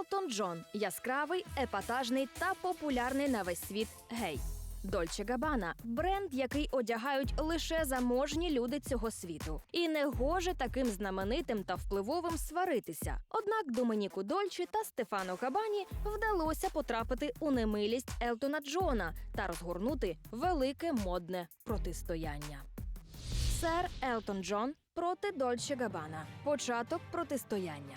Елтон Джон яскравий, епатажний та популярний на весь світ гей. Дольче Габана бренд, який одягають лише заможні люди цього світу, і не гоже таким знаменитим та впливовим сваритися. Однак Доменіку Дольче та Стефану Габані вдалося потрапити у немилість Елтона Джона та розгорнути велике модне протистояння. Сер Елтон Джон проти Дольче Габана. Початок протистояння.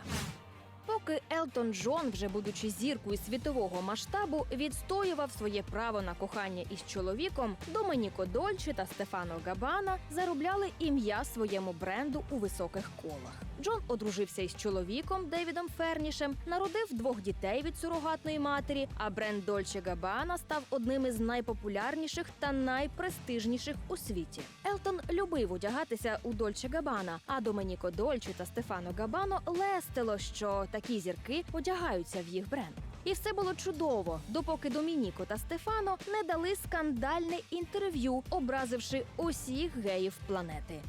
Поки Елтон Джон, вже будучи зіркою світового масштабу, відстоював своє право на кохання із чоловіком, Доменіко Дольче та Стефано Габана заробляли ім'я своєму бренду у високих колах. Джон одружився із чоловіком Девідом Фернішем, народив двох дітей від сурогатної матері. А бренд Дольче Габана став одним із найпопулярніших та найпрестижніших у світі. Елтон любив одягатися у Дольче Габана, а Доменіко Дольче та Стефано Габано лестило, що такі зірки одягаються в їх бренд. І все було чудово, допоки Домініко та Стефано не дали скандальне інтерв'ю, образивши усіх геїв планети.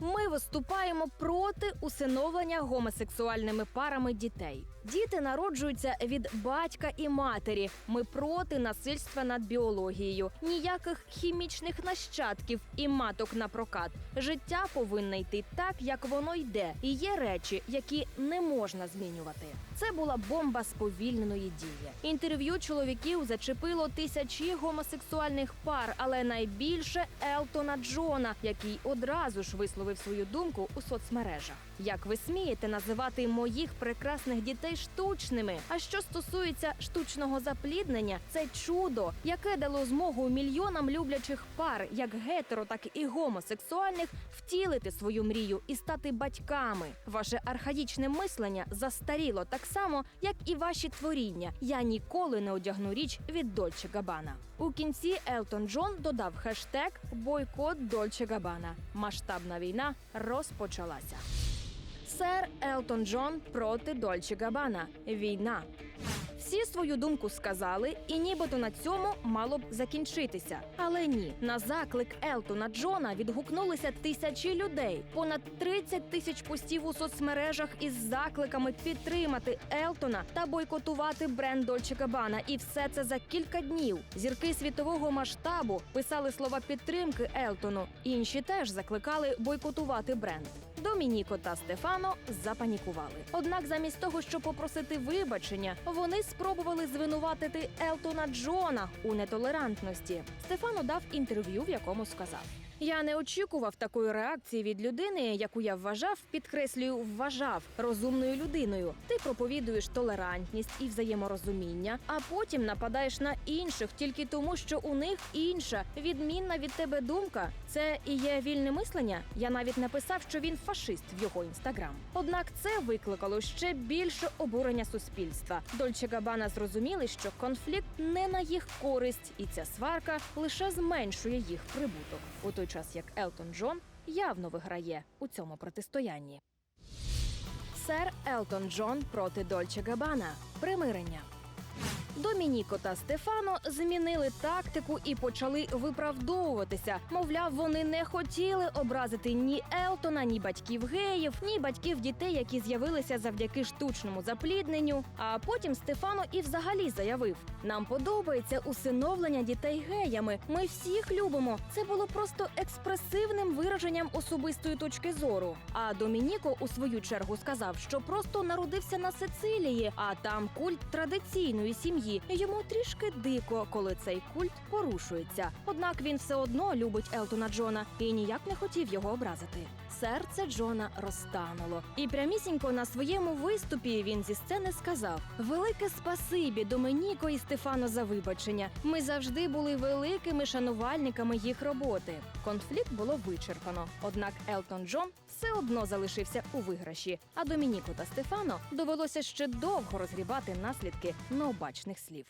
Ми виступаємо проти усиновлення гомосексуальними парами дітей. Діти народжуються від батька і матері. Ми проти насильства над біологією, ніяких хімічних нащадків і маток на прокат. Життя повинне йти так, як воно йде. І є речі, які не можна змінювати. Це була бомба сповільненої дії. Інтерв'ю чоловіків зачепило тисячі гомосексуальних пар, але найбільше Елтона Джона, який одразу ж висловив свою думку у соцмережах. Як ви смієте називати моїх прекрасних дітей штучними? А що стосується штучного запліднення, це чудо, яке дало змогу мільйонам люблячих пар, як гетеро, так і гомосексуальних, втілити свою мрію і стати батьками. Ваше архаїчне мислення застаріло так само, як і ваші творіння. Я ніколи не одягну річ від Дольче Габана. У кінці Елтон Джон додав хештег Бойкот Дольче Габана. Масштабна війна розпочалася. Сер Елтон Джон проти Дольче Габана. Війна. Всі свою думку сказали, і нібито на цьому мало б закінчитися. Але ні, на заклик Елтона Джона відгукнулися тисячі людей. Понад 30 тисяч постів у соцмережах із закликами підтримати Елтона та бойкотувати бренд Дольче Габана. І все це за кілька днів. Зірки світового масштабу писали слова підтримки Елтону. Інші теж закликали бойкотувати бренд. Домініко та Стефано запанікували. Однак, замість того, щоб попросити вибачення, вони спробували звинуватити Елтона Джона у нетолерантності. Стефано дав інтерв'ю, в якому сказав. Я не очікував такої реакції від людини, яку я вважав, підкреслюю, вважав розумною людиною. Ти проповідуєш толерантність і взаєморозуміння, а потім нападаєш на інших тільки тому, що у них інша відмінна від тебе думка. Це і є вільне мислення. Я навіть написав, що він фашист в його інстаграм. Однак це викликало ще більше обурення суспільства. Дольче Габана зрозуміли, що конфлікт не на їх користь, і ця сварка лише зменшує їх прибуток. У той час як Елтон Джон явно виграє у цьому протистоянні. Сер Елтон Джон проти Дольче Габана. Примирення. Домініко та Стефано змінили тактику і почали виправдовуватися. Мовляв, вони не хотіли образити ні Елтона, ні батьків геїв, ні батьків дітей, які з'явилися завдяки штучному заплідненню. А потім Стефано і взагалі заявив: нам подобається усиновлення дітей геями. Ми всіх любимо. Це було просто експресивним вираженням особистої точки зору. А Домініко у свою чергу сказав, що просто народився на Сицилії, а там культ традиційної сім'ї. Йому трішки дико, коли цей культ порушується. Однак він все одно любить Елтона Джона і ніяк не хотів його образити. Серце Джона розтануло, і прямісінько на своєму виступі він зі сцени сказав: Велике спасибі Доменіко і Стефано за вибачення. Ми завжди були великими шанувальниками їх роботи. Конфлікт було вичерпано. Однак Елтон Джон все одно залишився у виграші. А Домініко та Стефано довелося ще довго розгрібати наслідки необачних слів.